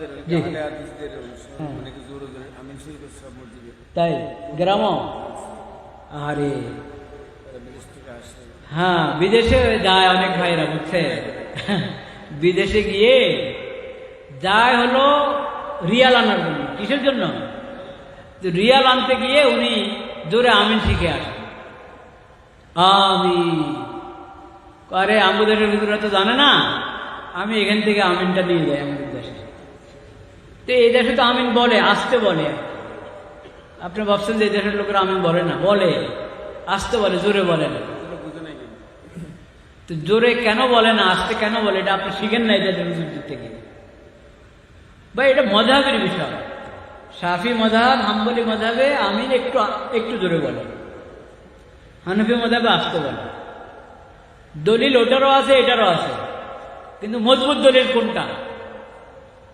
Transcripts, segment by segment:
আমাদের হ্যাঁ। সব মসজিদে তাই গ্রামও আরে। হ্যাঁ বিদেশে যায় অনেক ভাইরা বুঝছে? বিদেশে গিয়ে যায় হলো রিয়াল আনার জন্য। কিসের জন্য? রিয়াল আনতে গিয়ে উনি জোরে আমিন শিখে আসেন। আমি আরে আমাদের ভিতরে তো জানে না? আমি এখান থেকে আমিনটা নিয়ে যাই আমাদের দেশে তো এই দেশে তো আমিন বলে, আসতে বলে। আপনি ভাবছেন যে এই দেশের লোকেরা আমিন বলে না, বলে। আসতে বলে, জোরে বলে না। তো জোরে কেন বলে না, আসতে কেন বলে, এটা আপনি শিখেন না এটা হুজুরদের থেকে। ভাই, এটা মজাবের বিষয়। সাফি মজাব, হাম্বলি মজাবে, আমিন একটু একটু জোরে বলে। হানফি মজাবে, আসতে বলে। দলিল ওটারও আছে, এটারও আছে। কিন্তু মজবুত দলিল কোনটা?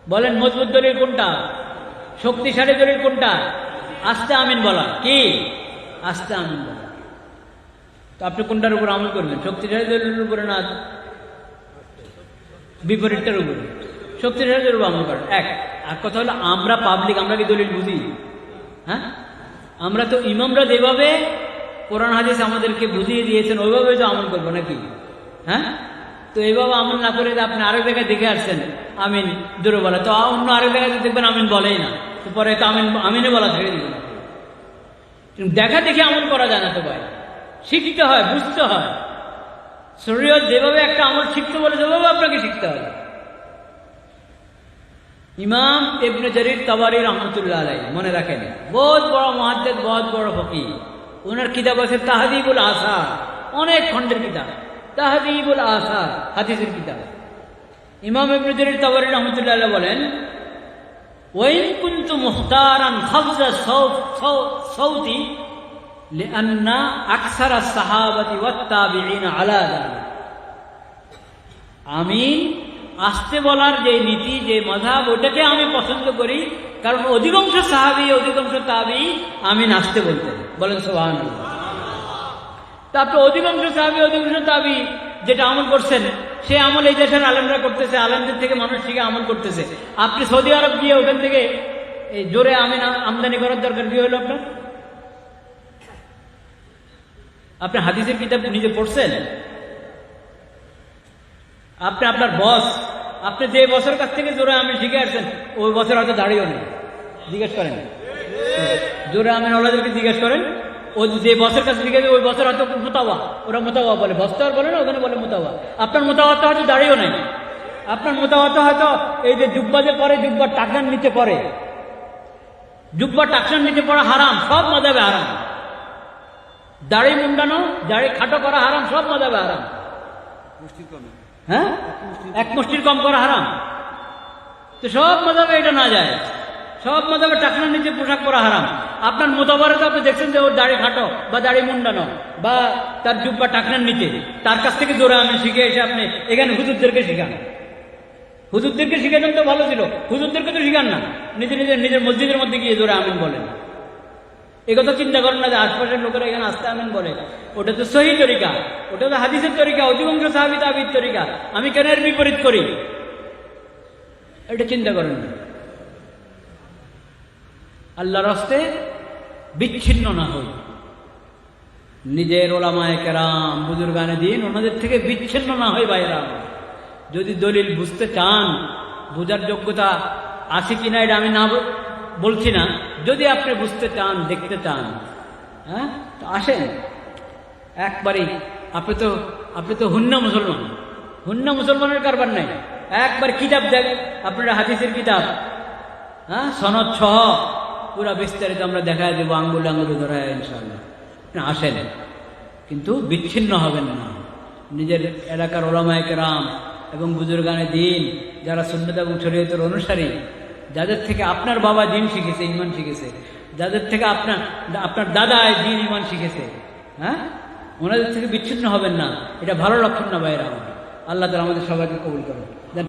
বলেন মজবুত দলিল কোনটা? শক্তিশালী দলিল কোনটা? আস্তে আমিন বলা। কি? আস্তে আমিন বলা। তো আপনি কোনটার উপর আমল করবেন? শক্তিশালী দলিলের উপরে না বিপরীতটার উপরে? শক্তিশালী দলিল আমল করেন। এক। আর কথা হলো, আমরা পাবলিক আমরা কি দলিল বুঝি? হ্যাঁ? আমরা তো ইমামরা যেভাবে কোরআন, হাদিস আমাদেরকে বুঝিয়ে দিয়েছেন, ওইভাবে তো আমল করব নাকি? হ্যাঁ? তো এইভাবে আমল না করে আপনি আরেক জায়গায় দেখে আসছেন, আমিন জোরে বলা। তো অন্য আরেক জায়গায় দেখবেন আমিন বলেই না, তো পরে তো আমিন আমিনে বলা ছেড়ে দিবেন। দেখা দেখে আমল করা যায় না তো ভাই। শিখতে হয়, বুঝতে হয়। শরীর যেভাবে একটা আমল শিখতে বলে, সেভাবে আপনাকে শিখতে হবে। ইমাম ইবনে জরির তাবারি রহমতুল্লাহ আলাই মনে রাখেন। বহুত বড় মহাদ্দেদ বহুত বড় ফকি ওনার কিতাব আছে তাহাদিবুল আসার অনেক খণ্ডের কিতাব। তাহাদিবুল আসার হাদিসের কিতাব ইমাম ইবনে জরির তাবারি রহমতুল্লাহ আলাই বলেন ওয়াইন কুনতু মুখতারান খাবজা সৌতি لأن أكثر الصحابة والتابعين على ذلك আমি আসতে বলার যে নীতি যে মজাব ওটাকে আমি পছন্দ করি কারণ অধিকাংশ সাহাবি অধিকাংশ তাবি আমি নাচতে বলতেন বলেন সোহান তারপর অধিকাংশ সাহাবি, অধিকাংশ তাবি যেটা আমল করছেন, সে আমল এই দেশের আলেমরা করতেছে, আলেমদের থেকে মানুষ শিখে আমল করতেছে। আপনি সৌদি আরব গিয়ে ওখান থেকে জোরে আমিন, আমদানি করার দরকার কি হলো আপনার? আপনি হাদিসের কিতাব নিজে পড়ছেন? আপনি আপনার বস, আপনি যে বছর কাছ থেকে জোরে আমি শিখে আসছেন, ওই বছর হয়তো দাঁড়িয়েও নেই। জিজ্ঞেস করেন। জোরে আমিন ওলাদেরকে জিজ্ঞেস করেন। ও যে বছর কাছে শিখেছে ওই বছর হয়তো মোতাবা ওরা মোতাবা বলে। বস্তা আর বলে না, ওখানে বলে মোতাবা আপনার মোতাবাত হয়তো দাঁড়িয়েও নেই। আপনার মোতাবাত হয়তো এই যে জুব্বা যে পরে জুব্বা টাকার নিচে পড়ে। জুব্বা টাকার নিচে পড়া হারাম, সব মজাবে হারাম। দাড়ি মুন্ডানো, দাড়ি খাটো করা হারাম, সব মজাবে হারাম। হ্যাঁ? এক মুষ্টির কম করা হারাম। তো সব মজাবে এটা না যায়। সব মজাবে টাকনার নিচে পোশাক পরা হারাম। আপনার মোতাবারে তো আপনি দেখছেন যে ওর দাড়ি খাটো বা দাড়ি মুন্ডানো বা তার যুগ বা টাকনার নিচে। তার কাছ থেকে জোরে আমি শিখে এসে আপনি এখানে হুজুরদেরকে শিখান। হুজুরদেরকে শিখাতেন তো ভালো ছিল। হুজুরদেরকে তো শিখান না। নিজের নিজের নিজের মসজিদের মধ্যে গিয়ে জোরে আমিন বলেন। এ কথা চিন্তা করেন না যে আশপাশের লোকেরা এখানে আসতে আমিন বলে। ওটা তো সহি তরিকা। ওটা তো হাদিসের তরিকা, অধিকাংশ সাহাবি তাবির তরিকা। আমি কেন এর বিপরীত করি? এটা চিন্তা করেন না। আল্লাহর হস্তে বিচ্ছিন্ন না হই। নিজের ওলামায় কেরাম, বুজুর্গানে দিন, ওনাদের থেকে বিচ্ছিন্ন না হই বাইরা যদি দলিল বুঝতে চান, বোঝার যোগ্যতা আছে কিনা এটা আমি না বলছি না। যদি আপনি বুঝতে চান, দেখতে চান হ্যাঁ তো আসেন। একবারই, আপনি তো আপনি তো হুন্না মুসলমান। হুন্না মুসলমানের কারবার নাই। একবার কিতাব দেখ আপনারা হাদিসের কিতাব হ্যাঁ সনদ সহ পুরা বিস্তারিত আমরা দেখা দেবো, আঙ্গুলে আঙ্গুলে ধরা ইনশাল্লাহ আসেন। কিন্তু বিচ্ছিন্ন হবেন না। নিজের এলাকার ওলামায় কেরাম এবং বুজুর্গানে দিন, যারা সুন্নত এবং শরীয়তের অনুসারী, যাদের থেকে আপনার বাবা দিন শিখেছে, ইমান শিখেছে, যাদের থেকে আপনার আপনার দাদা দিন, ইমান শিখেছে হ্যাঁ? ওনাদের থেকে বিচ্ছিন্ন হবেন না। এটা ভালো লক্ষণ না বাইরে আমার। আল্লাহ তালা আমাদের সবাইকে কবুল করুন